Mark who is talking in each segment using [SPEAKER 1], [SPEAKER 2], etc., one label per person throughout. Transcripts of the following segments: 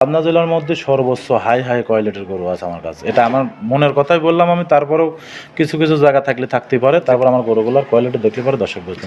[SPEAKER 1] পাবনা জেলার মধ্যে সর্বোচ্চ হাই হাই কোয়ালিটির গরু আছে আমার কাছে? এটা আমার মনের কথাই বললাম আমি তারপরেও কিছু কিছু জায়গা থাকলে থাকতে পারে তারপর আমার গরুগুলোর কোয়ালিটি দেখলে পরে দর্শক বুঝতে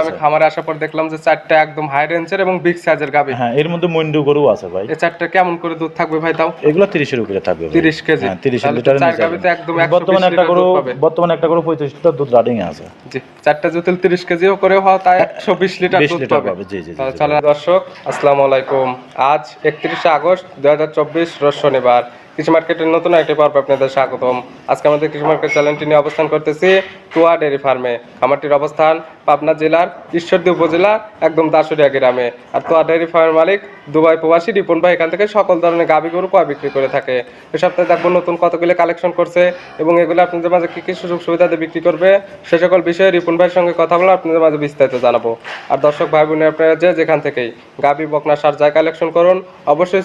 [SPEAKER 2] আমি খামারে আসার পর দেখলাম যে চারটা একদম হাই রেঞ্জের এবং বিগ সাইজের গাবি
[SPEAKER 1] হ্যাঁ এর মধ্যে মন্ডু গরু আছে ভাই।
[SPEAKER 2] এই চারটা কেমন করে দুধ থাকবে ভাই তাও?
[SPEAKER 1] এগুলো তিরিশের উপরে থাকবে ভাই।
[SPEAKER 2] 30 কেজি।
[SPEAKER 1] হ্যাঁ তিরিশ
[SPEAKER 2] তাহলে তো
[SPEAKER 1] লিটার
[SPEAKER 2] চার গাভীতে একদম 120
[SPEAKER 1] বর্তমানে একটা গরু বর্তমানে একটা গরু পঁয়ত্রিশ লিটার দুধ রাডিং আছে।
[SPEAKER 2] জি চারটা জুতিল তিরিশ কেজিও করে হওয়া তাই একশো বিশ লিটার দুধ পাবে।
[SPEAKER 1] জি, জি,
[SPEAKER 2] তাহলে দর্শক আসসালামু আলাইকুম। আজ একত্রিশে আগস্ট দুই হাজার চব্বিশ শনিবার। কৃষি মার্কেটের নতুন একটি পর্ব আপনাদের স্বাগতম। আজকে আমাদের কৃষি মার্কেট চ্যানেলটি নিয়ে অবস্থান করতেছি টুয়া ডেয়ারি ফার্মে। খামারটির অবস্থান পাবনা জেলার ঈশ্বরদী উপজেলা, একদম দাসুরিয়া গ্রামে। আর তোয়া ডেয়ারি ফার্মের মালিক দুবাই প্রবাসী রিপন ভাই এখান থেকে সকল ধরনের গাভী গরু কয় বিক্রি করে থাকে। এ সপ্তাহে দেখব নতুন কতগুলো কালেকশন করছে এবং এগুলো আপনাদের মাঝে কী কী সুযোগ সুবিধাতে বিক্রি করবে সে সকল বিষয়ে রিপন ভাইয়ের সঙ্গে কথা বলে আপনাদের মাঝে বিস্তারিত জানাব। আর দর্শক ভাই বোনের, আপনারা যে যেখান থেকেই গাভী, বকনা, সার, যা কালেকশন করুন, অবশ্যই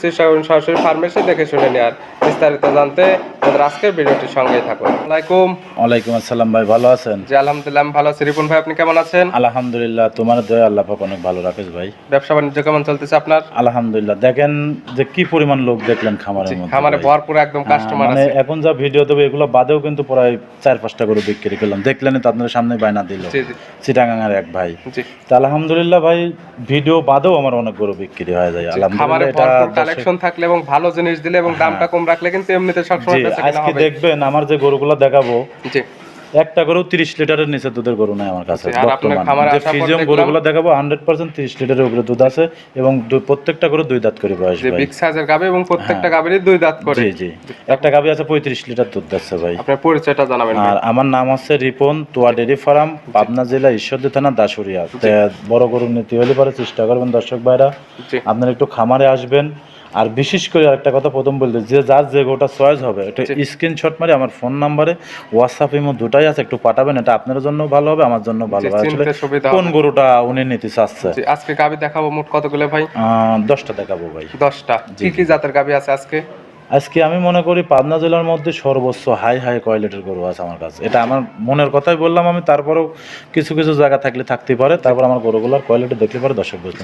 [SPEAKER 2] সরাসরি ফার্মে এসে দেখে শুনে নেওয়ার বিস্তারিত জানতে আমাদের আজকের ভিডিওটির সঙ্গেই থাকুন। আলাইকুম।
[SPEAKER 1] ওয়ালাইকুম আসসালাম ভাই ভালো আছেন?
[SPEAKER 2] জি আলহামদুলিল্লাহ ভালো আছি। রিপন ভাই আপনি কেমন আছেন?
[SPEAKER 1] আলহামদুলিল্লাহ তোমার দয়া আল্লাহ পাক অনেক ভালো রাখিস ভাই।
[SPEAKER 2] ব্যবসা বাণিজ্য কেমন চলতেছে আপনার?
[SPEAKER 1] আলহামদুলিল্লাহ দেখেন যে কি পরিমাণ লোক দেখলেন খামারের মধ্যে
[SPEAKER 2] খামারে। ভরপুর একদম
[SPEAKER 1] হ্যাঁ,
[SPEAKER 2] কাস্টমার
[SPEAKER 1] মানে
[SPEAKER 2] আছে।
[SPEAKER 1] এখন যা ভিডিও দেবো এগুলো বাদেও কিন্তু প্রায় চার পাঁচটা করে বিক্রি করলাম। দেখলেন তো আপনাদের সামনে বায়না দিল।
[SPEAKER 2] জি জি।
[SPEAKER 1] চিটাগাঙের এক ভাই।
[SPEAKER 2] জি।
[SPEAKER 1] তা আলহামদুলিল্লাহ ভাই ভিডিও বাদেও আমার অনেক গরু বিক্রি হয়ে যায় আলহামদুলিল্লাহ এটা
[SPEAKER 2] কালেকশন থাকলে এবং ভালো জিনিস দিলে এবং দামটা কম রাখলে কিন্তু এমনিতে সবসময়
[SPEAKER 1] আজকে দেখবেন আমার যে গরুগুলো দেখাবো
[SPEAKER 2] জি।
[SPEAKER 1] একটা গরু তিরিশ লিটারের নিচে দুধের গরু নাই আমার কাছে যে ফিজিয়াম গরুগুলো দেখাবো হান্ড্রেড পার্সেন্ট তিরিশ লিটারের উপরে দুধ আছে এবং প্রত্যেকটা গরু দুই দাঁত করে বয়স
[SPEAKER 2] যে
[SPEAKER 1] ভাই।
[SPEAKER 2] বিগ সাইজের গাবে এবং প্রত্যেকটা গাবেরই দুই দাঁত করে।
[SPEAKER 1] জি জি। একটা গাবি আছে পঁয়ত্রিশ লিটার দুধ দিচ্ছে ভাই।
[SPEAKER 2] আপনার পরিচয়টা জানাবেন
[SPEAKER 1] আর আমার নাম হচ্ছে রিপন তোয়া ডেরি ফার্ম পাবনা জেলা ঈশ্বরদী থানা দাসুরিয়া বড় গরু নিতে হলে পরে চেষ্টা করবেন দর্শক ভাইরা। আপনারা একটু খামারে আসবেন আর বিশেষ করে আরেকটা কথা প্রথম বলতে যে যার যে গোটা চয়েস হবে একটু স্ক্রিনশট মারি আমার ফোন নাম্বারে হোয়াটসঅ্যাপ ইমো দুটাই আছে একটু পাঠাবেন এটা আপনার জন্য ভালো হবে আমার জন্য ভালো হবে। আসলে কোন গরুটা উনি নিতে চাচ্ছে?
[SPEAKER 2] আজকে গাবি দেখাবো মোট কতগুলো ভাই?
[SPEAKER 1] দশটা দেখাবো ভাই।
[SPEAKER 2] দশটা। কি কি জাতের গাবি আছে আজকে?
[SPEAKER 1] আজকে আমি মনে করি পাবনা জেলার মধ্যে সর্বোচ্চ হাই হাই কোয়ালিটির গরু আছে আমার কাছে। এটা আমার মনের কথাই বললাম আমি তারপরেও কিছু কিছু জায়গা থাকলে থাকতে পারে তারপর আমার গরুগুলোর কোয়ালিটি দেখলে পরে দর্শক বুঝতে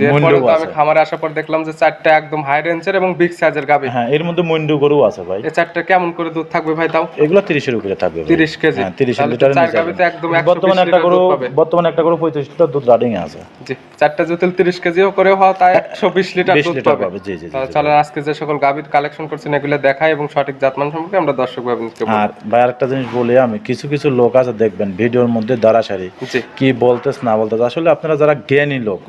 [SPEAKER 2] আমি খামারে আসার পর দেখলাম যে চারটা একদম হাই রেঞ্জের এবং বিগ সাইজের গাবি
[SPEAKER 1] হ্যাঁ এর মধ্যে মন্ডু গরু আছে ভাই।
[SPEAKER 2] এই চারটা কেমন করে দুধ থাকবে ভাই তাও?
[SPEAKER 1] এগুলো তিরিশের উপরে থাকবে ভাই।
[SPEAKER 2] 30 কেজি।
[SPEAKER 1] হ্যাঁ তিরিশ
[SPEAKER 2] তাহলে তো
[SPEAKER 1] লিটার
[SPEAKER 2] চার গাভীতে একদম 120
[SPEAKER 1] বর্তমানে একটা গরু বর্তমানে একটা গরু পঁয়ত্রিশ লিটার দুধ রাডিং আছে।
[SPEAKER 2] জি চারটা জুতিল তিরিশ কেজিও করে হয় তাই একশো বিশ লিটার
[SPEAKER 1] 20
[SPEAKER 2] দুধ পাবে।
[SPEAKER 1] জি জি
[SPEAKER 2] তাহলে আজকে যে সকল গাভীর কালেকশন করছেন এগুলো দেখাই এবং সঠিক জাতমান সম্পর্কে আমরা দর্শক ভাবে
[SPEAKER 1] আর ভাই আরেকটা জিনিস বলি আমি কিছু কিছু লোক আছে দেখবেন ভিডিওর মধ্যে দাঁড়া
[SPEAKER 2] সারি
[SPEAKER 1] কি বলতেছ না বলতেছ আসলে আপনারা যারা জ্ঞানী লোক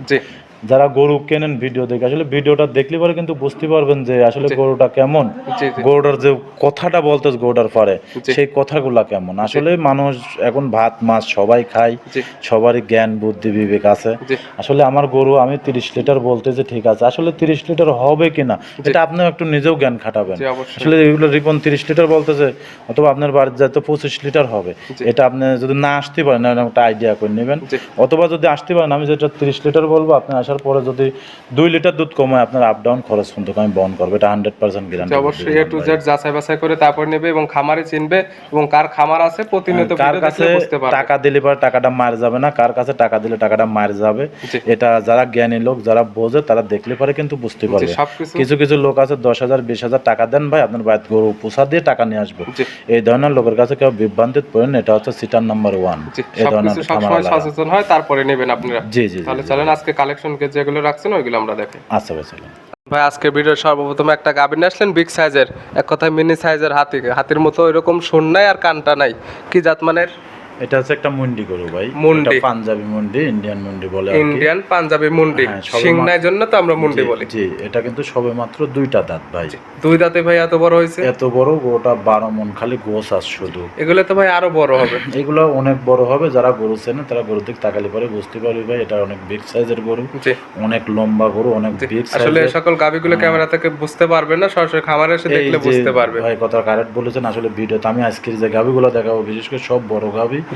[SPEAKER 1] যারা গরু কেনেন ভিডিও দেখে আসলে ভিডিওটা দেখলে পরে কিন্তু বুঝতে পারবেন যে আসলে গরুটা কেমন। গরুটার যে কথাটা বলতেছ গরুটার পরে সেই কথাগুলা কেমন? আসলে মানুষ এখন ভাত মাছ সবাই খায় সবারই জ্ঞান বুদ্ধি বিবেক আছে। আসলে আমার গরু আমি তিরিশ লিটার বলতেছে ঠিক আছে আসলে তিরিশ লিটার হবে কিনা এটা আপনিও একটু নিজেও জ্ঞান খাটাবেন। আসলে এগুলো রিপন তিরিশ লিটার বলতেছে অথবা আপনার বাড়িতে যাতে পঁচিশ লিটার হবে এটা আপনি যদি না আসতে পারেন একটা আইডিয়া করে নেবেন। অথবা যদি আসতে পারেন আমি যেটা তিরিশ লিটার বলব আপনি আসার পরে যদি দুই লিটার দুধ কমায় আপনার আপ ডাউন খরচ কিন্তু আমি বহন করব। এটা হান্ড্রেড পার্সেন্ট গ্যারান্টি
[SPEAKER 2] অবশ্যই এ টু জেড যাচাই বাছাই করে তারপর নেবে এবং খামারে চিনবে এবং কার খামার আছে প্রতিনিয়ত
[SPEAKER 1] কার কাছে টাকা দিলে পরে টাকাটা মার যাবে না কার কাছে টাকা দিলে টাকাটা মার যাবে এটা যারা জ্ঞানী লোক যারা বোঝে তারা দেখলে পরে কিন্তু বুঝতে পারবে। কিছু কিছু লোক আছে দশ হাজার বিশ হাজার টাকা দেন ভাই আপনার বাড়িতে গরু পোষা দিয়ে টাকা নিয়ে আসবে। এই ধরনের লোকের কাছে কেউ বিভ্রান্তিত পড়েন এটা হচ্ছে সিটার নাম্বার ওয়ান এই ধরনের
[SPEAKER 2] সবসময় সচেতন হয় তারপরে নেবেন আপনারা
[SPEAKER 1] জি জি,
[SPEAKER 2] তাহলে চলেন আজকে কালেকশন যেগুলো রাখছেন ওইগুলো আমরা দেখি।
[SPEAKER 1] আচ্ছা ভাই চলুন।
[SPEAKER 2] ভাই আজকে ভিডিওর সর্বপ্রথম একটা গাভিন আসলেন বিগ সাইজের এক কথায় মিনি সাইজের হাতি। হাতির মতো ওইরকম শুন নাই আর কানটা নাই। কি জাত মানের
[SPEAKER 1] এটা হচ্ছে একটা মুন্ডি গরু ভাই।
[SPEAKER 2] মুন্ডি।
[SPEAKER 1] পাঞ্জাবি মুন্ডি ইন্ডিয়ান মুন্ডি বলে
[SPEAKER 2] ইন্ডিয়ান পাঞ্জাবি মুন্ডি।
[SPEAKER 1] হ্যাঁ,
[SPEAKER 2] সিং নাই জন্য তো আমরা মুন্ডি বলি।
[SPEAKER 1] জি এটা কিন্তু সবে মাত্র দুইটা দাঁত ভাই।
[SPEAKER 2] দুই দাঁতে ভাই এত বড় হয়েছে?
[SPEAKER 1] এত বড় গোটা বারো মন খালি গোস আস শুধু।
[SPEAKER 2] এগুলো তো ভাই আরও বড় হবে।
[SPEAKER 1] এগুলো অনেক বড় হবে যারা গরু চেনে তারা গরুর দিক তাকালে পরে বুঝতে পারবে ভাই এটা অনেক বিগ সাইজের গরু। অনেক লম্বা গরু অনেক বিগ
[SPEAKER 2] আসলে সকল গাভীগুলো ক্যামেরা থেকে বুঝতে পারবে না সরাসরি খামারে এসে দেখলে বুঝতে পারবে।
[SPEAKER 1] ভাই কথা কারেক্ট বলেছেন আসলে ভিডিওতে আমি আজকের যে গাভিগুলো দেখাবো বিশেষ করে সব বড় গাভি
[SPEAKER 2] জি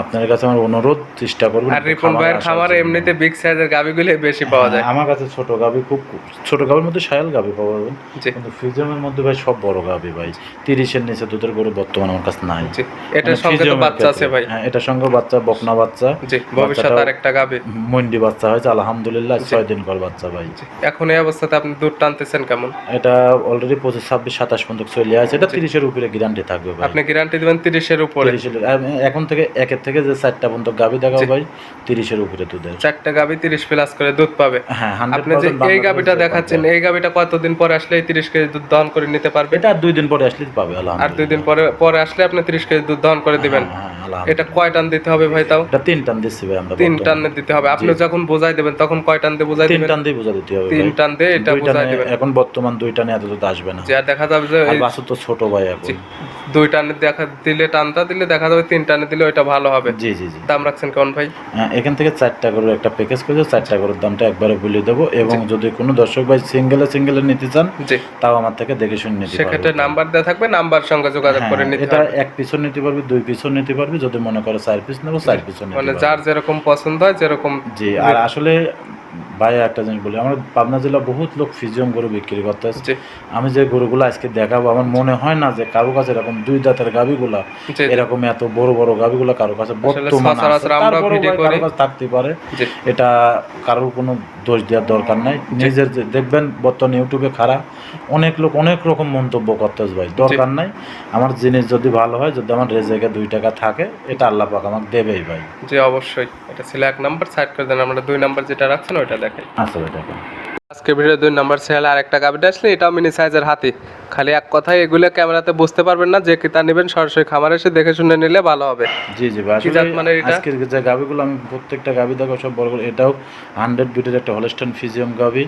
[SPEAKER 1] আপনার কাছে আমার অনুরোধ চেষ্টা করবেন
[SPEAKER 2] আর রিপন ভাইয়ের খামারে এমনিতে বিগ সাইজের গাবিগুলি বেশি পাওয়া যায়।
[SPEAKER 1] হ্যাঁ, আমার কাছে ছোট গাবি খুব ছোট গাবির মধ্যে শায়াল গাবি পাওয়া যাবে কিন্তু ফিজিয়ামের মধ্যে ভাই সব বড় গাবি ভাই। তিরিশের নিচে দুধের গরু বর্তমানে আমার কাছে নাই।
[SPEAKER 2] জি। এটার
[SPEAKER 1] মানে
[SPEAKER 2] সঙ্গে তো বাচ্চা আছে ভাই।
[SPEAKER 1] হ্যাঁ এটার সঙ্গে বাচ্চা বকনা বাচ্চা।
[SPEAKER 2] ভবিষ্যৎ আর একটা গাবি
[SPEAKER 1] মন্ডি বাচ্চা হয়েছে আলহামদুলিল্লাহ ছয় দিন পর বাচ্চা ভাই।
[SPEAKER 2] এখন এই অবস্থাতে আপনি দুধ টানতেছেন কেমন?
[SPEAKER 1] এটা অলরেডি পঁচিশ ছাব্বিশ সাতাশ পর্যন্ত চলে আছে এটা তিরিশের উপরে গ্যারান্টি থাকবে ভাই।
[SPEAKER 2] আপনি গ্যারান্টি দিবেন তিরিশের উপরে।
[SPEAKER 1] এখন থেকে একের থেকে যে চারটা পর্যন্ত গাবি দেখাও ভাই তিরিশের উপরে দুধের।
[SPEAKER 2] চারটা গাবি তিরিশ প্লাস করে দুধ পাবে।
[SPEAKER 1] হ্যাঁ
[SPEAKER 2] আপনি যে এই গাবিটা দেখাচ্ছেন এই গাবিটা কতদিন পরে আসলে এই তিরিশ কেজি দুধ দহন করে নিতে পারবে?
[SPEAKER 1] এটা দুই দিন পরে আসলে পাবে
[SPEAKER 2] আর দুই দিন পরে পরে আসলে আপনি তিরিশ কেজি দুধ দহন করে দিবেন।
[SPEAKER 1] হ্যাঁ, হ্যাঁ।
[SPEAKER 2] এটা কয় টান দিতে হবে ভাই তাও?
[SPEAKER 1] এটা তিন টান দিচ্ছি ভাই আমরা
[SPEAKER 2] তিন। টান দিতে হবে। আপনি যখন বোঝাই দেবেন তখন কয় টান দিয়ে বোঝাই
[SPEAKER 1] তিন টান দিয়ে বোঝা দিতে হবে
[SPEAKER 2] তিন টান দিয়ে এটা বোঝাই দিবেন।
[SPEAKER 1] এখন বর্তমান দুই টানে এত দুধ আসবে না।
[SPEAKER 2] যে দেখা যাবে যে
[SPEAKER 1] আর তো ছোট ভাই এখন।
[SPEAKER 2] দুই টানে দেখা দিলে টানটা দিলে দেখা যাবে তিন টানে দিলে ওইটা ভালো হবে।
[SPEAKER 1] জি জি জি।
[SPEAKER 2] দাম রাখছেন কেমন ভাই?
[SPEAKER 1] হ্যাঁ, এখান থেকে চারটা গরুর একটা প্যাকেজ করেছে চারটা গরুর দামটা একবারে বলে দেবো। এবং যদি কোনো দর্শক ভাই সিঙ্গেলে সিঙ্গেলে নিতে চান তাও আমার থেকে দেখে শুনে নিতে
[SPEAKER 2] সেক্ষেত্রে নাম্বার দেওয়া থাকবে নাম্বার সঙ্গে যোগাযোগ করে
[SPEAKER 1] হ্যাঁ,
[SPEAKER 2] নিতে
[SPEAKER 1] এটা এক পিছও নিতে পারবে দুই পিছও নিতে পারবে যদি মনে করে চার পিস নেব চার নিতে
[SPEAKER 2] মানে যার যেরকম পছন্দ হয় যেরকম
[SPEAKER 1] জি আর আসলে ভাই একটা জিনিস বলি আমার পাবনা জেলা বহুত লোক ফিজিয়াম গরু বিক্রি করতে আসছে আমি যে গরুগুলো আজকে দেখাবো আমার মনে হয় না যে কারও কাছে এরকম দুই দাঁতের গাবিগুলা
[SPEAKER 2] জি।
[SPEAKER 1] এরকম এত বড় বড় গাবিগুলা কারও কাছে বর্তমান থাকতে পারে। এটা কারোর কোনো দোষ দেওয়ার দরকার নাই। নিজের যে দেখবেন বর্তমানে ইউটিউবে খারাপ অনেক লোক অনেক রকম মন্তব্য করতেছে ভাই। দরকার নাই। আমার জিনিস যদি ভালো হয় যদি আমার রেজেকে দুই টাকা থাকে এটা আল্লাহ পাক আমাকে দেবেই ভাই।
[SPEAKER 2] জি অবশ্যই। এটা ছিল এক নাম্বার সাইড করে দেন। আমরা দুই নাম্বার যেটা রাখছেন ওইটা দেখেন
[SPEAKER 1] আচ্ছা ওইটা
[SPEAKER 2] আজকে ভিডিও দুই নাম্বার সেল আর একটা গাবিটা আসলে এটাও মিনি সাইজের হাতি। খালি এক কথায় এগুলো ক্যামেরাতে বুঝতে পারবেন না যে কিতা নেবেন সরাসরি খামারে এসে দেখে শুনে নিলে ভালো হবে।
[SPEAKER 1] জি জি
[SPEAKER 2] এটা?
[SPEAKER 1] আজকের যে গাবিগুলো আমি প্রত্যেকটা গাবি দেখো সব বড় করে এটাও হান্ড্রেড বিটের একটা হলস্টাইন ফিজিয়াম গাবি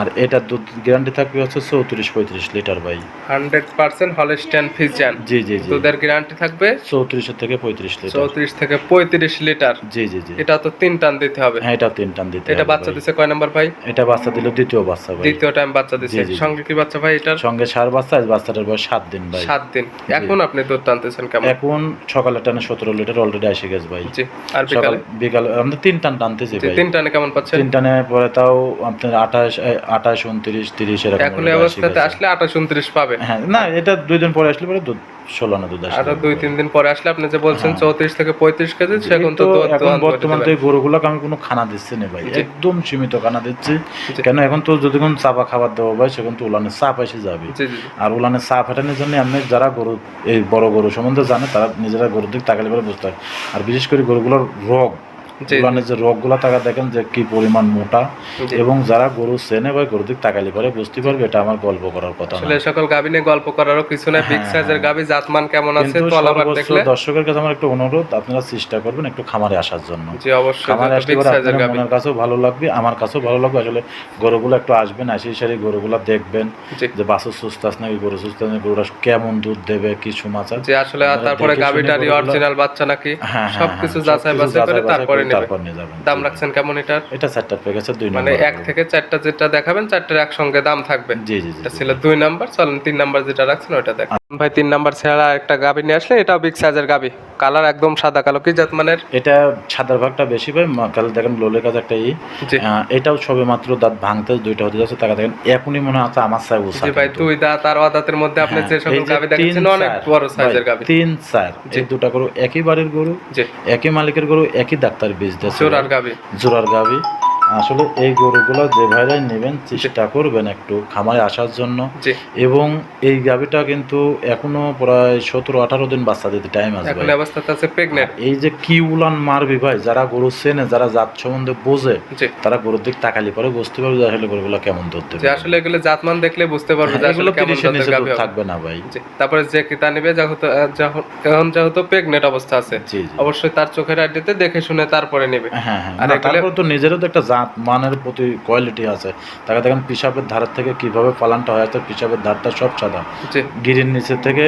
[SPEAKER 1] আর এটার দুধ গ্যারান্টি থাকবে হচ্ছে চৌত্রিশ পঁয়ত্রিশ লিটার ভাই।
[SPEAKER 2] হান্ড্রেড পার্সেন্ট হলস্টাইন ফিজিয়ান
[SPEAKER 1] জি জি জি।
[SPEAKER 2] দুধের গ্যারান্টি থাকবে?
[SPEAKER 1] চৌত্রিশের থেকে পঁয়ত্রিশ লিটার।
[SPEAKER 2] চৌত্রিশ থেকে পঁয়ত্রিশ লিটার।
[SPEAKER 1] জি জি জি।
[SPEAKER 2] এটা তো তিন টান দিতে হবে।
[SPEAKER 1] হ্যাঁ এটা তিন টান দিতে
[SPEAKER 2] এটা বাচ্চা। দিছে কয় নাম্বার ভাই?
[SPEAKER 1] এটা বাচ্চা দিল দ্বিতীয় বাচ্চা ভাই।
[SPEAKER 2] দ্বিতীয় টাইম বাচ্চা
[SPEAKER 1] জি।
[SPEAKER 2] সঙ্গে কি বাচ্চা ভাই এটার?
[SPEAKER 1] সঙ্গে সার বাচ্চা আজ বাচ্চাটার বয়স সাত দিন ভাই।
[SPEAKER 2] সাত দিন। এখন আপনি দুধ টানতেছেন কেমন?
[SPEAKER 1] এখন সকালে টানে সতেরো লিটার অলরেডি এসে গেছে ভাই।
[SPEAKER 2] জি আর বিকালে?
[SPEAKER 1] বিকালে আমরা তিন টান টানতেছি ভাই।
[SPEAKER 2] তিন টানে কেমন পাচ্ছেন?
[SPEAKER 1] তিন টানে পরে তাও আপনার আঠাশ আঠাশ উনত্রিশ তিরিশ এরকম
[SPEAKER 2] এখন অবস্থাতে আসলে আঠাশ উনত্রিশ পাবে
[SPEAKER 1] হ্যাঁ না এটা দুই দিন পরে আসলে পরে দুধ ষোলো না দুধ
[SPEAKER 2] আরও দুই তিন দিন পরে আসলে আপনি যে বলছেন চৌত্রিশ থেকে পঁয়ত্রিশ কেজি সেখন তো
[SPEAKER 1] এখন বর্তমান তো এই গরুগুলোকে আমি কোনো খানা দিচ্ছি না ভাই একদম সীমিত খানা দিচ্ছি। কেন এখন তো যদি কোনো চাপা খাবার দেওয়া ভাই সেখান তো উলানের চাপ এসে যাবে। আর উলানের চাপ হাঁটানোর জন্য আপনি যারা গরু এই বড় গরু সম্বন্ধে জানে তারা নিজেরা গরুর দিকে তাকালে পরে বুঝতে হয়। আর বিশেষ করে গরুগুলোর রোগ
[SPEAKER 2] জি।
[SPEAKER 1] উলানের যে রোগগুলো তাকা দেখেন যে কি পরিমাণ মোটা এবং যারা গরু চেনে বা গরুর দিক তাকালে পরে বুঝতে পারবে এটা আমার গল্প করার কথা
[SPEAKER 2] আসলে সকল গাভী নিয়ে গল্প করারও কিছু না বিগ সাইজের গাভী জাতমান কেমন আছে
[SPEAKER 1] কিন্তু
[SPEAKER 2] তলাবার দেখলে।
[SPEAKER 1] দর্শকের কাছে আমার একটু অনুরোধ আপনারা চেষ্টা করবেন একটু খামারে আসার জন্য।
[SPEAKER 2] জি অবশ্যই
[SPEAKER 1] খামারে আসলে আপনার কাছেও ভালো লাগবে আমার কাছেও ভালো লাগবে। আসলে গরুগুলো একটু আসবেন আসি সারি গরুগুলো দেখবেন যে বাছুর সুস্থ আছে নাকি গরু সুস্থ আছে গরুটা কেমন দুধ দেবে কি সুমাচার।
[SPEAKER 2] যে আসলে আর তারপরে
[SPEAKER 1] শুনে
[SPEAKER 2] অরিজিনাল বাচ্চা নাকি?
[SPEAKER 1] হ্যাঁ হ্যাঁ,
[SPEAKER 2] সবকিছু
[SPEAKER 1] হ্যাঁ,
[SPEAKER 2] যাচাই বাছাই করে তারপরে
[SPEAKER 1] তারপর নিয়ে যাবেন।
[SPEAKER 2] দাম রাখছেন কেমন এটার?
[SPEAKER 1] এটা চারটার প্যাকেজের দুই
[SPEAKER 2] মানে এক থেকে চারটা যেটা দেখাবেন চারটার একসঙ্গে দাম থাকবে।
[SPEAKER 1] জি জি
[SPEAKER 2] এটা ছিল দুই নাম্বার চলেন তিন নাম্বার যেটা রাখছেন ওটা দেখ ভাই তিন নাম্বার ছাড়া একটা গাভী নিয়ে আসলে এটাও বিগ সাইজের গাভী। কালার একদম সাদা কালো কি জাত মানের
[SPEAKER 1] এটা সাদার ভাগটা বেশি পাই কালে দেখেন লোলের কাছে একটা ই। এটাও সবে মাত্র দাঁত ভাঙতে দুইটা হতে যাচ্ছে তাকে দেখেন এখনই মনে হচ্ছে আমার সাহেব
[SPEAKER 2] জি ভাই দুই দাঁত আর অদাতের মধ্যে আপনি যে সকল গাভী দেখাচ্ছেন অনেক বড় সাইজের গাভী।
[SPEAKER 1] তিন চার। এই দুটা গরু একই বাড়ির গরু একই মালিকের গরু একই ডাক্তার বীজ দিয়েছে।
[SPEAKER 2] চোরার গাভী।
[SPEAKER 1] জোড়ার গাবি আসলে এই গরুগুলো যে ভাইরাই নেবেন চেষ্টা করবেন একটু খামারে আসার জন্য। এবং এই গাবিটা কিন্তু এখনও প্রায় সতেরো আঠারো দিন বাচ্চা দিতে টাইম আছে এই যে কি উলান মারবি ভাই যারা গরু চেনে যারা জাত সম্বন্ধে বোঝে তারা গরুর দিক তাকালি পরে বুঝতে পারবে যে আসলে গরুগুলো কেমন
[SPEAKER 2] যে আসলে এগুলো জাতমান দেখলে বুঝতে পারবে যে
[SPEAKER 1] হ্যাঁ,
[SPEAKER 2] আসলে কেমন
[SPEAKER 1] থাকবে না ভাই।
[SPEAKER 2] তারপরে যে কিতা নেবে যখন এখন যেহেতু প্রেগনেন্ট অবস্থা আছে অবশ্যই তার চোখের আইডিতে দেখে শুনে তারপরে নেবে।
[SPEAKER 1] হ্যাঁ হ্যাঁ। তারপর তো নিজেরও তো একটা জাত মানের প্রতি কোয়ালিটি আছে। তাকে দেখেন পিসাবের ধারের থেকে কীভাবে পালানটা হয় অর্থাৎ পিসাবের ধারটা সব সাদা। গিরির নিচে থেকে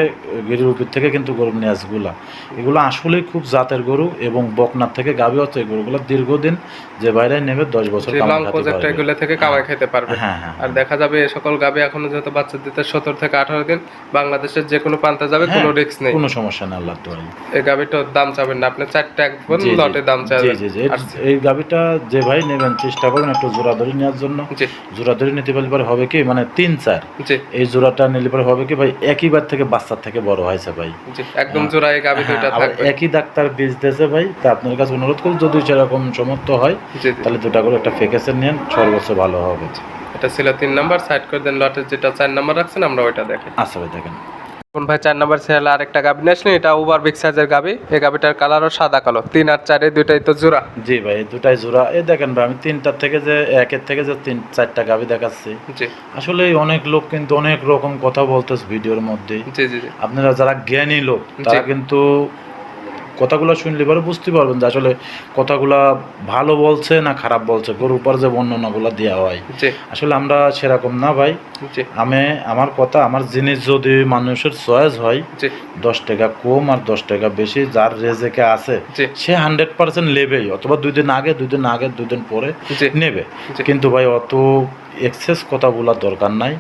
[SPEAKER 1] গিরির উপর থেকে কিন্তু গরুর নেজগুলা এগুলো আসলেই খুব জাতের গরু এবং বকনার থেকে গাভী হচ্ছে এই গরুগুলো দীর্ঘদিন যে বাইরে নেবে দশ বছর
[SPEAKER 2] প্রজেক্ট এগুলো থেকে কামাই খেতে পারবে।
[SPEAKER 1] হ্যাঁ হ্যাঁ
[SPEAKER 2] আর দেখা যাবে এই সকল গাবি এখনও যেহেতু বাচ্চা দিতে সতেরো থেকে আঠারো দিন বাংলাদেশের যে কোনো প্রান্তে যাবে
[SPEAKER 1] হ্যাঁ,
[SPEAKER 2] কোনো রিস্ক নেই।
[SPEAKER 1] কোনো সমস্যা নেই আল্লাহ দোয়াই
[SPEAKER 2] এই গাবিটার দাম চাবেন না। আপনি চারটে
[SPEAKER 1] জি।
[SPEAKER 2] লটে দাম চাবেন।
[SPEAKER 1] জি জি। এই- এই গাভিটা যে ভাই নেবেন চেষ্টা করবেন একটু জোড়া ধরে নেওয়ার জন্য। জোড়া ধরে নিতে পারলে পরে হবে কি? মানে তিন চার। এই জোড়াটা নিলে পরে হবে কি? ভাই একই বার থেকে বাচ্চার থেকে বড় হয়েছে ভাই।
[SPEAKER 2] একদম জোড়া এই গাবি দুইটা
[SPEAKER 1] হ্যাঁ,
[SPEAKER 2] থাকবে।
[SPEAKER 1] একই ডাক্তার বীজ দিয়েছে ভাই তা আপনার কাছে অনুরোধ করি যদি সেরকম সমর্থ হয় তাহলে দুটা করে একটা ফেকেসের নেন সর্বোচ্চ ভালো হবে।
[SPEAKER 2] এটা ছিল তিন নাম্বার সাইড করে দেন লটের যেটা চার নাম্বার রাখছেন আমরা ওইটা দেখেন
[SPEAKER 1] আচ্ছা ভাই দেখেন।
[SPEAKER 2] ভাই চার নাম্বার আর আরেকটা গাবি নিয়ে আসলেন এটা ওভার বিগ সাইজের গাবি। এই গাবিটার কালারও সাদা কালো। তিন আর চারে দুইটাই তো জোড়া।
[SPEAKER 1] জি ভাই দুটাই জোড়া। এই দেখেন ভাই আমি তিনটার থেকে যে একের থেকে যে তিন চারটা গাবি দেখাচ্ছি।
[SPEAKER 2] জি।
[SPEAKER 1] আসলে অনেক লোক কিন্তু অনেক রকম কথা বলতেছে ভিডিওর মধ্যে।
[SPEAKER 2] জি জি
[SPEAKER 1] আপনারা যারা জ্ঞানী লোক তারা কিন্তু কথাগুলো শুনলে পরে বুঝতে পারবেন যে আসলে কথাগুলা ভালো বলছে না খারাপ বলছে। গরুর উপর যে বর্ণনাগুলো দেওয়া হয়। আসলে আমরা সেরকম না ভাই। আমি আমার কথা আমার জিনিস যদি মানুষের চয়েস হয় দশ টাকা কম আর দশ টাকা বেশি যার রেজেকে আছে সে হান্ড্রেড পার্সেন্ট নেবেই অথবা দুই দিন আগে দুই দিন আগে দুই দিন পরে নেবে। কিন্তু ভাই অত এক্সেস কথা বলার দরকার নাই।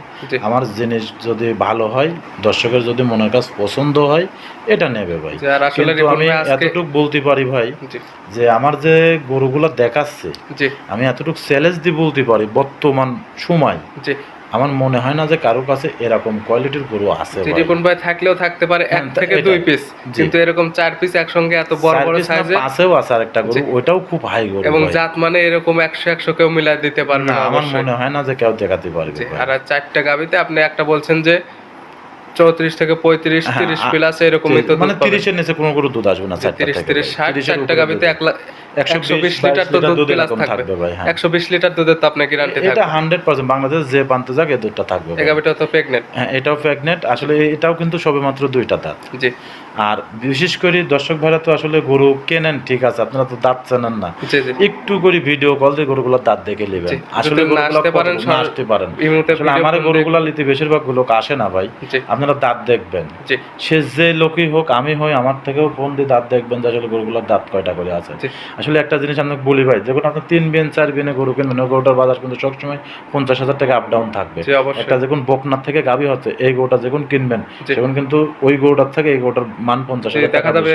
[SPEAKER 1] আমার জিনিস যদি ভালো হয় দর্শকের যদি মনের কাছে পছন্দ হয় এটা নেবে ভাই।
[SPEAKER 2] আসলে
[SPEAKER 1] কিন্তু আমি এতটুকু বলতে পারি ভাই যে আমার যে গরুগুলো দেখাচ্ছে আমি এতটুকু চ্যালেঞ্জ দিয়ে বলতে পারি বর্তমান সময়। আমার মনে হয় না যে কারও কাছে এরকম কোয়ালিটির গরু আছে
[SPEAKER 2] যে
[SPEAKER 1] ভাই।
[SPEAKER 2] রিপন ভাই থাকলেও থাকতে পারে এক
[SPEAKER 1] হ্যাঁ,
[SPEAKER 2] থেকে দুই পিস কিন্তু এরকম চার পিস একসঙ্গে এত বড় বড় সাইজে
[SPEAKER 1] পাশেও আছে আরেকটা গরু
[SPEAKER 2] জি।
[SPEAKER 1] ওইটাও খুব হাই গরু
[SPEAKER 2] এবং। জাত মানে এরকম একশো একশো কেউ মিলাই দিতে পারবে
[SPEAKER 1] না আমার মনে হয় না যে কেউ দেখাতে পারবে
[SPEAKER 2] আর চারটা গাবিতে আপনি একটা বলছেন যে চৌত্রিশ থেকে পঁয়ত্রিশ
[SPEAKER 1] হ্যাঁ,
[SPEAKER 2] তিরিশ প্লাস এরকমই তো
[SPEAKER 1] মানে তিরিশের নিচে কোনো কোনো দুধ আসবে না
[SPEAKER 2] তিরিশ তিরিশ
[SPEAKER 1] ষাট
[SPEAKER 2] ষাট
[SPEAKER 1] 30 এর
[SPEAKER 2] চারটা
[SPEAKER 1] উপরে
[SPEAKER 2] গাবিতে
[SPEAKER 1] দুধ।
[SPEAKER 2] এক লাখ একশো বিশ লিটার তো দুধ
[SPEAKER 1] দুধ
[SPEAKER 2] প্লাস থাকবে।
[SPEAKER 1] থাকবে ভাই, হ্যাঁ।
[SPEAKER 2] একশো বিশ লিটার দুধের তো আপনি গ্যারান্টি
[SPEAKER 1] এটা হান্ড্রেড পার্সেন্ট বাংলাদেশ যে যাক দুধটা থাকবে
[SPEAKER 2] এই তো প্রেগনেন্ট
[SPEAKER 1] হ্যাঁ এটাও প্রেগনেন্ট আসলে এটাও কিন্তু সবেমাত্র দুইটা দাঁত।
[SPEAKER 2] জি।
[SPEAKER 1] আর বিশেষ করে দর্শক ভাইরা তো আসলে গরু কেনেন ঠিক আছে আপনারা তো দাঁত চেনেন না। একটু করে ভিডিও কল দিয়ে গরুগুলো দাঁত দেখে নেবেন। আসলে
[SPEAKER 2] আসতে পারেন,
[SPEAKER 1] আমার গরুগুলো নিতে বেশিরভাগ লোক আসে না ভাই। আপনারা দাঁত দেখবেন। সে যে লোকই হোক আমি হই আমার থেকেও ফোন দিয়ে দাঁত দেখবেন যে আসলে গরুগুলোর দাঁত কয়টা করে আছে। আসলে একটা জিনিস আপনাকে বলি ভাই যখন আপনি তিন বিন চার বিনে গরু কিনবেন গরুটার বাজার কিন্তু সবসময় পঞ্চাশ হাজার টাকা আপ ডাউন থাকবে। একটা যখন বকনার থেকে গাভী হচ্ছে এই গরুটা যখন কিনবেন
[SPEAKER 2] জি।
[SPEAKER 1] তখন কিন্তু ওই গরুটার থেকে এই গরুটার মান পঞ্চাশ হাজার
[SPEAKER 2] দেখা যাবে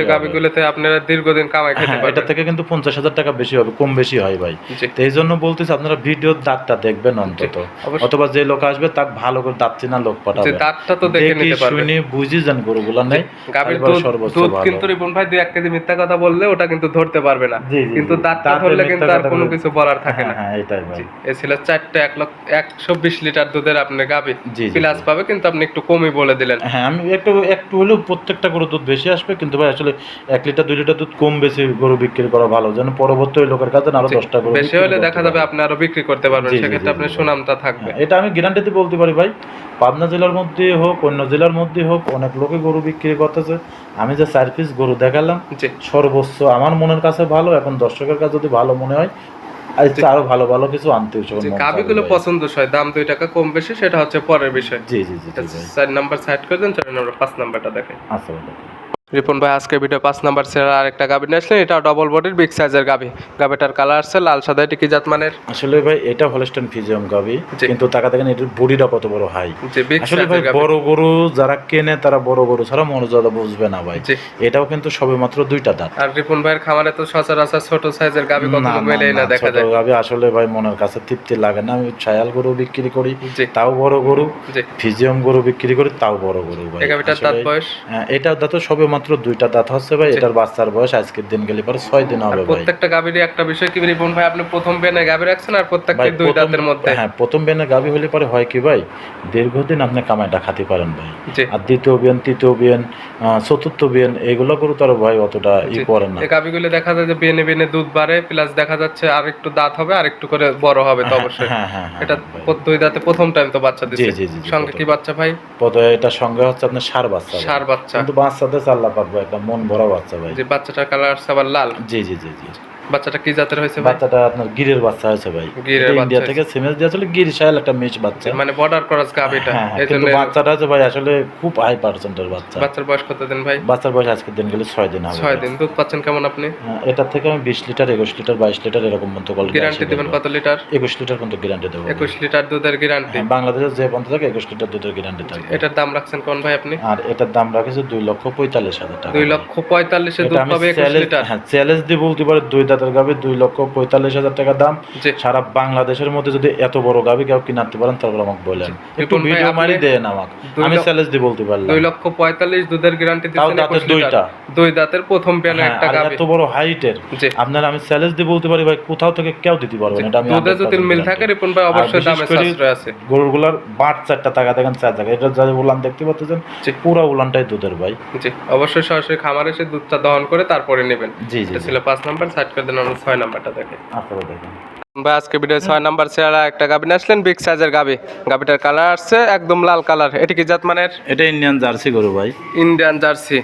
[SPEAKER 2] আপনারা দীর্ঘদিন কামাই খেতে
[SPEAKER 1] হ্যাঁ, এটা থেকে কিন্তু পঞ্চাশ হাজার টাকা বেশি হবে কম বেশি হয় ভাই। তো এই জন্য বলতেছি আপনারা দাঁতটা দেখবেন অন্তত। অথবা যে লোক আসবে তাকে ভালো করে দাঁত চেনা লোক পাঠাবে।
[SPEAKER 2] দাঁতটা তো দেখে নিতে পারবেন
[SPEAKER 1] শুনে বুঝি যান গরুগুলা নেই।
[SPEAKER 2] গাভীর দুধ। কিন্তু রিপন ভাই দুই এক কেজি মিথ্যা কথা বললে ওটা কিন্তু ধরতে পারবে না। কিন্তু দাঁতটা ধরলে কিন্তু আর কোনো কিছু বলার থাকে
[SPEAKER 1] হ্যাঁ
[SPEAKER 2] না।
[SPEAKER 1] হ্যাঁ এটাই ভাই।
[SPEAKER 2] এ ছিল চারটে এক লক্ষ একশো বিশ লিটার দুধের আপনি
[SPEAKER 1] জি,
[SPEAKER 2] প্লাস পাবে কিন্তু আপনি একটু কমই বলে দিলেন।
[SPEAKER 1] হ্যাঁ আমি একটু একটু হলেও প্রত্যেকটা গরু দুধ বেশি আসবে কিন্তু ভাই আসলে এক লিটার দুই লিটার দুধ কম বেশি গরু বিক্রি করা ভালো। যেন পরবর্তী ওই লোকের কাছে
[SPEAKER 2] আরও
[SPEAKER 1] দশটা গরু
[SPEAKER 2] বেশি হলে দেখা যাবে আপনি আরও বিক্রি করতে পারবেন সেক্ষেত্রে আপনার সুনামটা থাকবে।
[SPEAKER 1] হ্যাঁ, এটা আমি গ্যারান্টিতে বলতে পারি ভাই। পাবনা জেলার মধ্যে হোক অন্য জেলার মধ্যে হোক অনেক লোকে গরু বিক্রি করতেছে। আমি যে চার পিস গরু দেখালাম সর্বোচ্চ আমার মনের কাছে ভালো এখন দর্শকের কাছে যদি ভালো মনে হয় আর। আরও ভালো ভালো কিছু আনতে কাবিগুলো পছন্দ।
[SPEAKER 2] পছন্দসই দাম দুই টাকা কম বেশি সেটা হচ্ছে পরের বিষয়
[SPEAKER 1] জি জি জি জি
[SPEAKER 2] চার নাম্বার সাইড করে দেন চার নাম্বার পাঁচ নাম্বারটা দেখেন
[SPEAKER 1] আচ্ছা
[SPEAKER 2] রিপন ভাই আজকে ভিডিও পাঁচ নাম্বার সেরা আরেকটা গাবি নিয়ে আসলেন। এটা ডবল বডির বিগ সাইজের গাবি। গাবিটার কালার আসছে লাল সাদা এটি কি জাত মানের
[SPEAKER 1] আসলে ভাই এটা হলস্টেন ফিজিয়াম গাবি কিন্তু টাকা দেখেন এটার বডিটা কত বড় হাই আসলে ভাই বড় গরু যারা কেনে তারা বড় গরু ছাড়া মর্যাদা বুঝবে না ভাই। এটাও কিন্তু সবে মাত্র দুইটা দাঁত।
[SPEAKER 2] আর রিপন ভাইয়ের খামারে তো সচরাচর ছোট সাইজের কখনো
[SPEAKER 1] না,
[SPEAKER 2] মেলেই না দেখা
[SPEAKER 1] ছোট
[SPEAKER 2] যায়।
[SPEAKER 1] গাভী আসলে ভাই মনের কাছে তৃপ্তি লাগে না। আমি ছায়াল গরু বিক্রি করি তাও বড় গরু। ফিজিয়াম গরু বিক্রি করি তাও বড় গরু ভাই।
[SPEAKER 2] এই গাবিটার দাঁত বয়স?
[SPEAKER 1] হ্যাঁ, এটার দাঁত সবে মাত্র দুইটা দাঁত হচ্ছে ভাই এটার বাচ্চার বয়স আজকের দিন গেলে পরে ছয় দিন হবে ভাই।
[SPEAKER 2] প্রত্যেকটা গাবিরই একটা বিষয় কি রিপন ভাই আপনি প্রথম বেনে গাবি রাখছেন আর প্রত্যেকটি দুই দাঁতের মধ্যে?
[SPEAKER 1] হ্যাঁ প্রথম বেনে গাভী হলে পরে হয় কি ভাই দীর্ঘদিন আপনি কামাইটা খাতে পারেন ভাই। আর দ্বিতীয় বিয়ান তৃতীয় বিয়ান চতুর্থ বিয়ান এগুলো গরু তার ভাই অতটা ই
[SPEAKER 2] জি।
[SPEAKER 1] করে না।
[SPEAKER 2] এই গাবিগুলো দেখা যায় যে বেনে বেনে দুধ বাড়ে প্লাস দেখা যাচ্ছে আর একটু দাঁত হবে আর একটু করে বড় হবে তো অবশ্যই।
[SPEAKER 1] হ্যাঁ হ্যাঁ হ্যাঁ
[SPEAKER 2] এটা। দুই দাঁতে প্রথম টাইম তো বাচ্চা দিচ্ছে
[SPEAKER 1] জি, জি, জি,
[SPEAKER 2] সঙ্গে কি বাচ্চা ভাই?
[SPEAKER 1] এটার সঙ্গে হচ্ছে আপনার সার বাচ্চা।
[SPEAKER 2] সার বাচ্চা।
[SPEAKER 1] কিন্তু বাচ্চাতে চাল্লা পারব একটা মন ভরা বাচ্চা ভাই।
[SPEAKER 2] যে বাচ্চাটার কালার আছে আবার লাল।
[SPEAKER 1] জি জি জি জি।
[SPEAKER 2] বাচ্চাটা কি জাতের হয়েছে
[SPEAKER 1] বাচ্চাটা আপনার গিরের বাচ্চা হয়েছে ভাই।
[SPEAKER 2] গিরের
[SPEAKER 1] এটা ইন্ডিয়া থেকে সিমেন্স দিয়েছিল গির শায়াল একটা মেষ বাচ্চা।
[SPEAKER 2] মানে বর্ডার ক্রস গাবিটা
[SPEAKER 1] হ্যাঁ হ্যাঁ,
[SPEAKER 2] এই
[SPEAKER 1] বাচ্চাটা আছে ভাই আসলে খুব হাই পার্সেন্টের বাচ্চা।
[SPEAKER 2] বাচ্চার বয়স কত দিন ভাই?
[SPEAKER 1] বাচ্চার বয়স আজকের দিন গেলে ছয় দিন হবে।
[SPEAKER 2] ছয় দিন। দুধ পাচ্ছেন কেমন আপনি?
[SPEAKER 1] হ্যাঁ, এটার থেকে আমি বিশ লিটার একুশ লিটার বাইশ লিটার এরকম মতো কল
[SPEAKER 2] গ্যারান্টি দেবেন কত লিটার?
[SPEAKER 1] একুশ লিটার কিন্তু গ্যারান্টি দেবো।
[SPEAKER 2] একুশ লিটার দুধের গ্যারান্টি
[SPEAKER 1] বাংলাদেশের যে পর্যন্ত থাকে একুশ লিটার দুধের গ্যারান্টি থাকবে।
[SPEAKER 2] এটার দাম রাখছেন কোন ভাই আপনি?
[SPEAKER 1] আর এটার দাম রাখেছে দুই লক্ষ পঁয়তাল্লিশ হাজার টাকা।
[SPEAKER 2] দুই লক্ষ পঁয়তাল্লিশে
[SPEAKER 1] এটা
[SPEAKER 2] দুধ পাবে লিটার।
[SPEAKER 1] হ্যাঁ চ্যালেঞ্জ দিয়ে বলতে পারি দুই দাঁতের গাভি দুই লক্ষ পঁয়তাল্লিশ হাজার টাকা দাম। সারা বাংলাদেশের মধ্যে যদি এত বড় গাভি কেউ কিনাতে পারেন তারপর আমাকে বলেন। একটু ভিডিও মারি দেন আমাকে। আমি চ্যালেঞ্জ দিয়ে বলতে পারলাম।
[SPEAKER 2] দুই লক্ষ পঁয়তাল্লিশ দুধের গ্যারান্টি দিচ্ছেন
[SPEAKER 1] দাঁতের দুইটা।
[SPEAKER 2] দুই দাঁতের প্রথম
[SPEAKER 1] হ্যাঁ,
[SPEAKER 2] একটা গাবি
[SPEAKER 1] এত বড় হাইটের আপনার আমি চ্যালেঞ্জ দিয়ে বলতে পারি ভাই কোথাও থেকে কেউ দিতে পারবে না এটা আমি
[SPEAKER 2] দুধে যদি মিল থাকে রিপন ভাই অবশ্যই দামে সাশ্রয় আছে।
[SPEAKER 1] গরুগুলার বাট চারটা টাকা দেখেন চার টাকা এটা যাদের উলান দেখতে পাচ্ছেন। পুরো উলানটাই দুধের ভাই।
[SPEAKER 2] জি অবশ্যই সরাসরি খামারে এসে দুধটা দহন করে তারপরে নেবেন।
[SPEAKER 1] জি জি
[SPEAKER 2] ছিল পাঁচ নাম্বার সাইড করে দেন আমরা ছয় নাম্বারটা দেখে।
[SPEAKER 1] দেখেন।
[SPEAKER 2] ভাই আজকে ভিডিও ছয় নাম্বার সেরা একটা গাবি নিয়ে আসলেন বিগ সাইজের গাবি। গাবিটার কালার আসছে একদম লাল কালার এটা কি জাত মানের
[SPEAKER 1] এটা ইন্ডিয়ান জার্সি গরু ভাই।
[SPEAKER 2] ইন্ডিয়ান জার্সি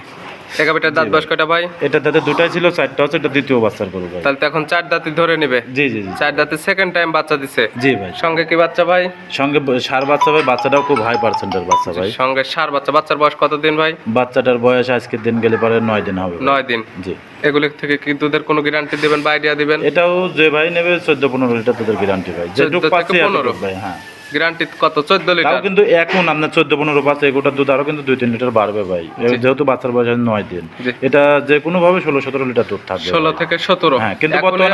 [SPEAKER 2] গাবিটার দাঁত বয়স কয়টা ভাই?
[SPEAKER 1] এটা তাতে দুটাই ছিল চারটা হচ্ছে এটা দ্বিতীয় বাচ্চার গরু ভাই।
[SPEAKER 2] তাহলে তো এখন চার দাঁতি ধরে নিবে।
[SPEAKER 1] জি জি জি।
[SPEAKER 2] চার দাঁতে সেকেন্ড টাইম বাচ্চা দিছে।
[SPEAKER 1] জি ভাই।
[SPEAKER 2] সঙ্গে কি বাচ্চা ভাই?
[SPEAKER 1] সঙ্গে সার বাচ্চা ভাই বাচ্চাটাও খুব হাই পার্সেন্টের বাচ্চা ভাই।
[SPEAKER 2] সঙ্গে সার বাচ্চা বাচ্চার বয়স কত দিন ভাই?
[SPEAKER 1] বাচ্চাটার বয়স আজকের দিন গেলে পরে নয় দিন হবে
[SPEAKER 2] নয় দিন।
[SPEAKER 1] জি।
[SPEAKER 2] এগুলি থেকে কি দুধের কোনো গ্যারান্টি দিবেন বা আইডিয়া দিবেন?
[SPEAKER 1] এটাও যে ভাই নেবে চোদ্দ পনেরো লিটার তোদের গ্যারান্টি ভাই। যেটুকু পাচ্ছি ভাই হ্যাঁ।
[SPEAKER 2] গ্যারান্টি কত?
[SPEAKER 1] 14
[SPEAKER 2] লিটার?
[SPEAKER 1] কিন্তু এখন আপনার 14 15 দুধ আরও কিন্তু 2 3 লিটার বাড়বে ভাই। যেহেতু বাচ্চার বয়স 9 দিন। এটা যে কোনো ভাবে 16 17 লিটার দুধ থাকবে 16
[SPEAKER 2] থেকে 17
[SPEAKER 1] হ্যাঁ কিন্তু 14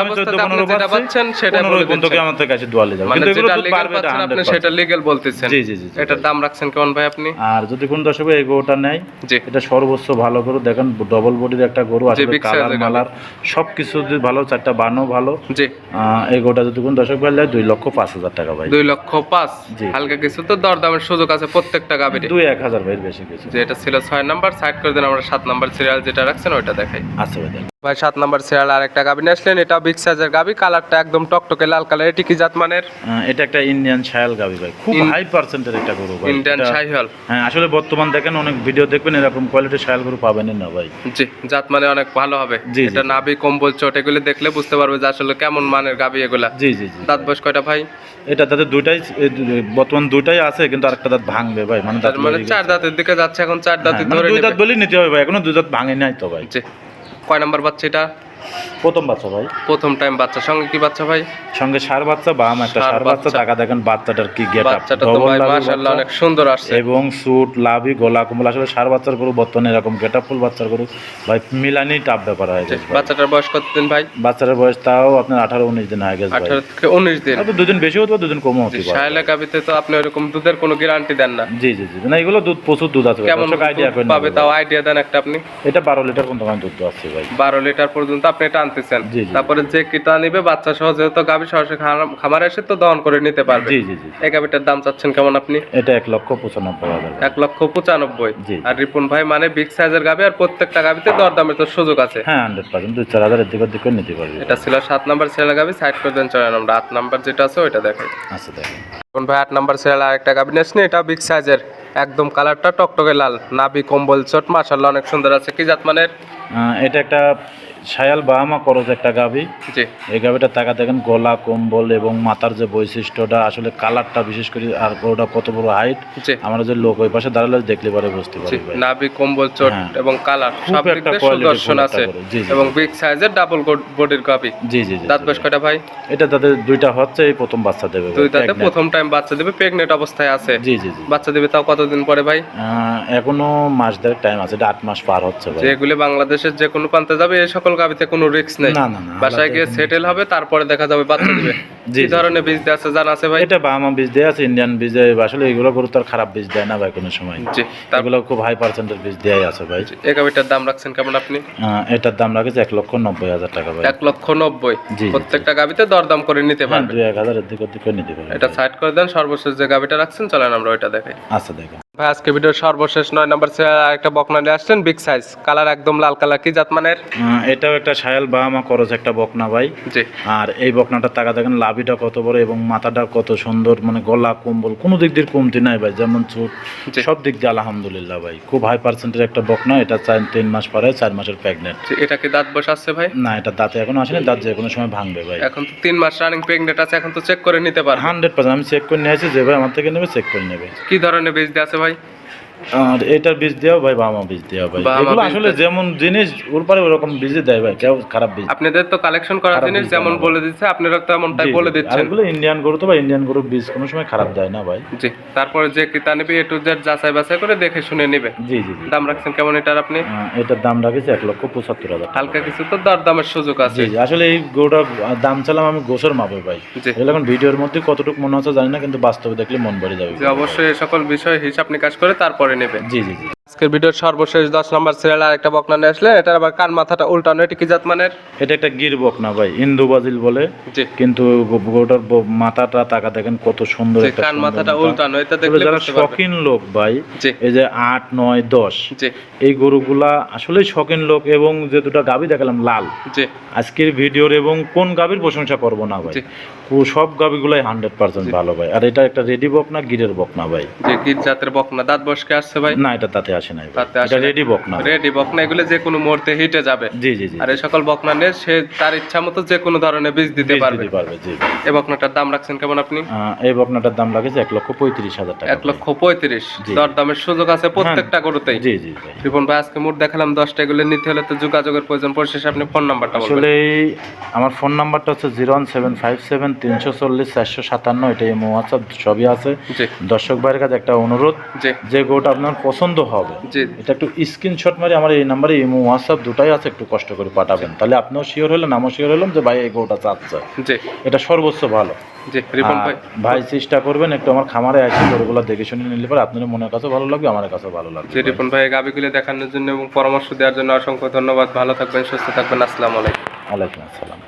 [SPEAKER 2] 15 পাচ্ছেন সেটা বলে
[SPEAKER 1] আমাদের কাছে দোয়ালে
[SPEAKER 2] মানে যাবে
[SPEAKER 1] কিন্তু এগুলো দুধ বাড়বে
[SPEAKER 2] আপনি সেটা লিগ্যাল বলতেছেন।
[SPEAKER 1] জি জি জি
[SPEAKER 2] দাম রাখছেন কেমন ভাই আপনি?
[SPEAKER 1] আর যদি কোন দর্শক এই গরুটা নেয় এটা সর্বোচ্চ ভালো গরু দেখেন ডবল বডির একটা গরু আসলে কালার মালার সবকিছু ভালো চারটা বানো ভালো
[SPEAKER 2] জি।
[SPEAKER 1] এই গোটা যদি কোন দর্শক ভাই দুই 2 লক্ষ 5 হাজার টাকা ভাই।
[SPEAKER 2] 2 লক্ষ 5
[SPEAKER 1] প্লাস
[SPEAKER 2] হালকা কিছু তো দরদামের সুযোগ আছে প্রত্যেকটা গাবিরে
[SPEAKER 1] দুই এক হাজার বেশি কিছু।
[SPEAKER 2] যেটা ছিল ছয় নাম্বার সাইড করে দিন আমরা সাত নাম্বার সিরিয়াল যেটা রাখছেন ওইটা দেখাই।
[SPEAKER 1] আচ্ছা ভাই
[SPEAKER 2] সাত নাম্বার সিরিয়াল আর একটা গাবি আসলেন এটা বিগ সাইজের গাবি কালারটা একদম টকটকে লাল কালার এটি কি জাত মানের
[SPEAKER 1] এটা একটা ইন্ডিয়ান শায়াল গাবি ভাই। খুব হাই পার্সেন্টের একটা গরু ভাই।
[SPEAKER 2] ইন্ডিয়ান শাহিওয়াল
[SPEAKER 1] হ্যাঁ আসলে বর্তমান দেখেন অনেক ভিডিও দেখবেন এরকম কোয়ালিটির শায়াল গরু পাবেনই না ভাই।
[SPEAKER 2] জি জাত মানে অনেক ভালো হবে। এটা। নাভি কম্বল চট এগুলো দেখলে বুঝতে পারবে যে আসলে কেমন মানের গাবি এগুলা।
[SPEAKER 1] জি জি জি।
[SPEAKER 2] দাঁত বয়স কয়টা ভাই?
[SPEAKER 1] এটা তাদের দুইটাই এ, দু- বর্তমান দুইটাই আছে কিন্তু আরেকটা দাঁত ভাঙবে ভাই মানে দাঁত
[SPEAKER 2] মানে চার দাঁতের দিকে যাচ্ছে এখন চার দাঁতে
[SPEAKER 1] হ্যাঁ, মানে
[SPEAKER 2] ধরে
[SPEAKER 1] দুই দাঁত বলেই নিতে হবে ভাই এখনও দুই দাঁত ভাঙে নাই তো ভাই।
[SPEAKER 2] জি। কয় নাম্বার বাচ্চা এটা?
[SPEAKER 1] প্রথম বাচ্চা ভাই?
[SPEAKER 2] প্রথম টাইম বাচ্চা। সঙ্গে কি বাচ্চা ভাই?
[SPEAKER 1] সঙ্গে সার বাচ্চা বাম একটা সার বাচ্চা। টাকা দেখেন বাচ্চাটার কি গেট
[SPEAKER 2] বাচ্চাটা তো ভাই মাশাআল্লাহ অনেক সুন্দর আসছে।
[SPEAKER 1] এবং সুট লাভি গলা কম্বল আসলে সার বাচ্চার গরু বর্তমানে এরকম গেট ফুল বাচ্চার গরু। ভাই মিলানি টাপ ব্যাপার হয়ে গেছে
[SPEAKER 2] বাচ্চাটার বয়স কত দিন ভাই?
[SPEAKER 1] বাচ্চার বয়স তাও আপনার আঠারো উনিশ দিন হয়ে গেছে ভাই।
[SPEAKER 2] আঠারো থেকে উনিশ দিন।
[SPEAKER 1] হয়তো দুদিন বেশি হতো দুদিন কমও হতে পারে।
[SPEAKER 2] গাবিতে তো আপনি ওরকম দুধের কোনো গ্যারান্টি দেন না।
[SPEAKER 1] জি জি জি না এগুলো দুধ প্রচুর দুধ আছে
[SPEAKER 2] কেমন
[SPEAKER 1] আইডিয়া
[SPEAKER 2] পাবে তাও আইডিয়া দেন একটা আপনি।
[SPEAKER 1] এটা বারো লিটার পর্যন্ত দুধ আছে ভাই।
[SPEAKER 2] বারো লিটার পর্যন্ত আপনি এটা আনতেছেন। তারপরে যে কিটা নিবে বাচ্চা সহ যেহেতু গাভী সরাসরি খামারে এসে তো দহন করে নিতে পারবে।
[SPEAKER 1] জি জি
[SPEAKER 2] এই গাভীটার দাম চাচ্ছেন কেমন আপনি?
[SPEAKER 1] এটা এক লক্ষ পঁচানব্বই হাজার।
[SPEAKER 2] এক লক্ষ পঁচানব্বই। আর রিপুন ভাই মানে বিগ সাইজের গাভী আর প্রত্যেকটা গাভীতে দরদামের তো সুযোগ আছে।
[SPEAKER 1] হ্যাঁ হান্ড্রেড পার্সেন্ট দুই চার হাজারের দিকে দিকে নিতে পারবি।
[SPEAKER 2] এটা ছিল সাত নাম্বার ছেলে গাভী সাইড করে দেন চলে আমরা আট নাম্বার যেটা আছে ওইটা দেখাই।
[SPEAKER 1] আচ্ছা দেখেন।
[SPEAKER 2] রিপুন ভাই আট নাম্বার ছেলে আরেকটা গাভী নিয়েছেন এটা বিগ সাইজের একদম কালারটা টকটকে লাল নাভি কম্বল চট মাশাল্লাহ অনেক সুন্দর আছে। কি জাত মানের?
[SPEAKER 1] এটা একটা সায়াল বাহামা করজ একটা গাভি
[SPEAKER 2] জি।
[SPEAKER 1] এই গাভিটা টাকা দেখেন গলা কম্বল এবং মাথার যে বৈশিষ্ট্যটা আসলে কালারটা বিশেষ করে আর ওটা কত বড় হাইট
[SPEAKER 2] জি।
[SPEAKER 1] আমরা যে লোক ওই পাশে দাঁড়ালে দেখলে পরে বুঝতে পারি
[SPEAKER 2] নাভি কম্বল চট
[SPEAKER 1] হ্যাঁ।
[SPEAKER 2] এবং কালার সব দিক
[SPEAKER 1] একটা
[SPEAKER 2] সুদর্শন আছে
[SPEAKER 1] একটা
[SPEAKER 2] এবং বিগ সাইজের ডাবল বডির গাভী
[SPEAKER 1] জি জি
[SPEAKER 2] দাঁত
[SPEAKER 1] জি।
[SPEAKER 2] কয়টা ভাই?
[SPEAKER 1] এটা তাদের দুইটা হচ্ছে এই প্রথম বাচ্চা দেবে ভাই,
[SPEAKER 2] দুই দাঁতে
[SPEAKER 1] pregnant।
[SPEAKER 2] টাইম বাচ্চা দেবে প্রেগনেন্ট অবস্থায় আছে।
[SPEAKER 1] জি জি জি।
[SPEAKER 2] বাচ্চা দেবে তাও কতদিন পরে ভাই?
[SPEAKER 1] এখনও মাস দেড় টাইম আছে এটা আট মাস পার হচ্ছে ভাই।
[SPEAKER 2] যেগুলি বাংলাদেশের যে কোনো প্রান্তে যাবে এই সকল গাভিতে কোনো রিস্ক নেই।
[SPEAKER 1] না না না
[SPEAKER 2] বাসায় গিয়ে সেটেল হবে তারপরে দেখা যাবে বাচ্চা দিবে।
[SPEAKER 1] জি,
[SPEAKER 2] ধরনের বীজ দেয়া আছে জানা আছে ভাই?
[SPEAKER 1] এটা বাহামা বীজ দেওয়া আছে ইন্ডিয়ান বীজ দেয় আসলে এগুলো গরু তো আর খারাপ বীজ দেয় না ভাই কোনো সময়।
[SPEAKER 2] জি তার
[SPEAKER 1] এগুলো খুব হাই পার্সেন্টের বীজ দেওয়াই আছে ভাই।
[SPEAKER 2] এই গাভিটার দাম রাখছেন কেমন আপনি?
[SPEAKER 1] এটার দাম রাখেছে এক লক্ষ নব্বই হাজার টাকা ভাই।
[SPEAKER 2] এক লক্ষ নব্বই। প্রত্যেকটা গাভিতে দরদাম করে নিতে
[SPEAKER 1] হ্যাঁ
[SPEAKER 2] পারবে।
[SPEAKER 1] দুই এক হাজারের দিকে দিকে নিতে পারবে।
[SPEAKER 2] এটা সাইড করে দেন সর্বশেষ যে গাভিটা রাখছেন চলেন আমরা ওইটা দেখাই।
[SPEAKER 1] আচ্ছা দেখেন।
[SPEAKER 2] ভাই আজকে ভিডিওর সর্বশেষ নয় নাম্বার একটা বকনা নিয়ে আসছেন বিগ সাইজ কালার একদম লাল কালার কি জাত মানের
[SPEAKER 1] এটাও একটা সায়াল বাহামা করজ একটা বকনা ভাই।
[SPEAKER 2] জি।
[SPEAKER 1] আর এই বকনাটার টাকা দেখেন লাভিটা কত বড় এবং মাথাটা কত সুন্দর মানে গলা কম্বল কোনো দিক দিয়ে কমতি নাই ভাই যেমন চুট। সব দিক দিয়ে আলহামদুলিল্লাহ ভাই। খুব হাই পার্সেন্টের একটা বকনা এটা চার তিন মাস পরে চার মাসের প্রেগনেন্ট
[SPEAKER 2] এটা কি দাঁত বসে আসছে ভাই?
[SPEAKER 1] না এটা দাঁতে এখন আসেনি দাঁত যে কোনো সময় ভাঙবে ভাই।
[SPEAKER 2] এখন তো তিন মাস রানিং প্রেগনেন্ট আছে এখন তো চেক করে নিতে পারবেন
[SPEAKER 1] হান্ড্রেড পার্সেন্ট আমি চেক করে নিয়ে আসি যে ভাই আমার থেকে নেবে চেক করে নেবে।
[SPEAKER 2] কি ধরনের বীজ দিয়ে আছে ভাই?
[SPEAKER 1] হয় আর এটার বীজ দেওয়া ভাই বামা বীজ দেওয়া ভাই। এগুলো আসলে যেমন জিনিস ওর পরে ওরকম বীজই দেয় ভাই কেউ খারাপ বীজ।
[SPEAKER 2] আপনাদের তো কালেকশন করা জিনিস যেমন বলে দিচ্ছে আপনারা তো এমনটাই বলে দিচ্ছেন।
[SPEAKER 1] এগুলো ইন্ডিয়ান গরু তো ভাই ইন্ডিয়ান গরুর বীজ কোনো সময় খারাপ দেয় না ভাই।
[SPEAKER 2] জি তারপরে যে নেবে এ টু জেড যাচাই বাছাই করে দেখে শুনে নেবে।
[SPEAKER 1] জি জি
[SPEAKER 2] দাম রাখছেন কেমন এটার আপনি?
[SPEAKER 1] এটার দাম রাখেছে এক লক্ষ পঁচাত্তর হাজার
[SPEAKER 2] হালকা কিছু তো দর দামের সুযোগ আছে।
[SPEAKER 1] আসলে এই গরুটার দাম চালাম আমি গোসর মাপে ভাই। এগুলো এখন ভিডিওর মধ্যে কতটুকু মনে হচ্ছে জানি না কিন্তু বাস্তবে দেখলে মন ভরে যাবে।
[SPEAKER 2] অবশ্যই সকল বিষয়ে হিসাব নিকাশ করে তারপরে নেবে
[SPEAKER 1] জি জি জি
[SPEAKER 2] আজকের ভিডিওর সর্বশেষ দশ নম্বর সিরিয়াল আর একটা বকনা নিয়ে আসলে এটার আবার কান মাথাটা উল্টানো এটা কি জাত মানের?
[SPEAKER 1] এটা একটা গির বকনা ভাই ইন্দু বাজিল বলে। কিন্তু গো- গরুটার ব- মাথাটা টাকা দেখেন কত সুন্দর একটা
[SPEAKER 2] কান মাথাটা
[SPEAKER 1] মাথা।
[SPEAKER 2] উল্টানো এটা দেখলে
[SPEAKER 1] যারা শখিন লোক ভাই এই যে আট নয় দশ এই গরুগুলা আসলেই শখিন লোক এবং যে দুটা গাবি দেখালাম লাল। আজকের ভিডিওর এবং কোন গাবির প্রশংসা করব না ভাই। সব গাবিগুলাই হান্ড্রেড পার্সেন্ট ভালো ভাই। আর এটা একটা রেডি বক না গিরের বক না ভাই।
[SPEAKER 2] যে গির জাতের বকনা। দাঁত বসকে আসছে ভাই?
[SPEAKER 1] না এটা তাতে আসে।
[SPEAKER 2] তাতে
[SPEAKER 1] এটা রেডি বক না
[SPEAKER 2] রেডি বকনা এগুলো যে কোনো মুহূর্তে হিটে যাবে।
[SPEAKER 1] জি জি জি।
[SPEAKER 2] আর এই সকল বকনা নিয়ে সে তার ইচ্ছা মতো যে কোনো ধরনের বীজ দিতে পারবে।
[SPEAKER 1] পারবে জি।
[SPEAKER 2] এই বকনাটার দাম রাখছেন কেমন আপনি?
[SPEAKER 1] এই বকনাটার দাম লাগেছে এক লক্ষ পঁয়ত্রিশ হাজার টাকা
[SPEAKER 2] এক লক্ষ পঁয়ত্রিশ। দর দামের সুযোগ আছে প্রত্যেকটা গরুতেই।
[SPEAKER 1] জি জি
[SPEAKER 2] রিপন ভাই আজকে মোট দেখালাম দশটা এগুলো নিতে হলে তো যোগাযোগের প্রয়োজন। পরিশেষে আপনি ফোন নাম্বারটা
[SPEAKER 1] আসলে আমার ফোন নাম্বারটা হচ্ছে zero one seven five seven তিনশো চল্লিশ চারশো সাতান্ন এটা হোয়াটসঅ্যাপ সবই আছে। দর্শক ভাইয়ের কাছে একটা অনুরোধ যে গরুটা আপনার পছন্দ হবে। এটা একটু স্ক্রিনশট মারি আমার এই নাম্বারে ইমো হোয়াটসঅ্যাপ দুটাই আছে একটু কষ্ট করে পাঠাবেন। তাহলে আপনিও শিওর হলেন আমিও শিওর হলাম যে ভাই এই গরুটা চাচ্ছে।
[SPEAKER 2] জি।
[SPEAKER 1] এটা সর্বোচ্চ ভালো।
[SPEAKER 2] জি রিপন ভাই।
[SPEAKER 1] ভাই চেষ্টা করবেন একটু আমার খামারে এসে গরুগুলো দেখে শুনে নিলে পরে আপনার মনের কাছে ভালো লাগবে আমার কাছে ভালো লাগবে।
[SPEAKER 2] জি রিপন ভাই গাবিগুলো দেখানোর জন্য এবং পরামর্শ দেওয়ার জন্য অসংখ্য ধন্যবাদ। ভালো থাকবেন সুস্থ থাকবেন। আসসালামু আলাইকুম।
[SPEAKER 1] আলাইকুম আসসালাম।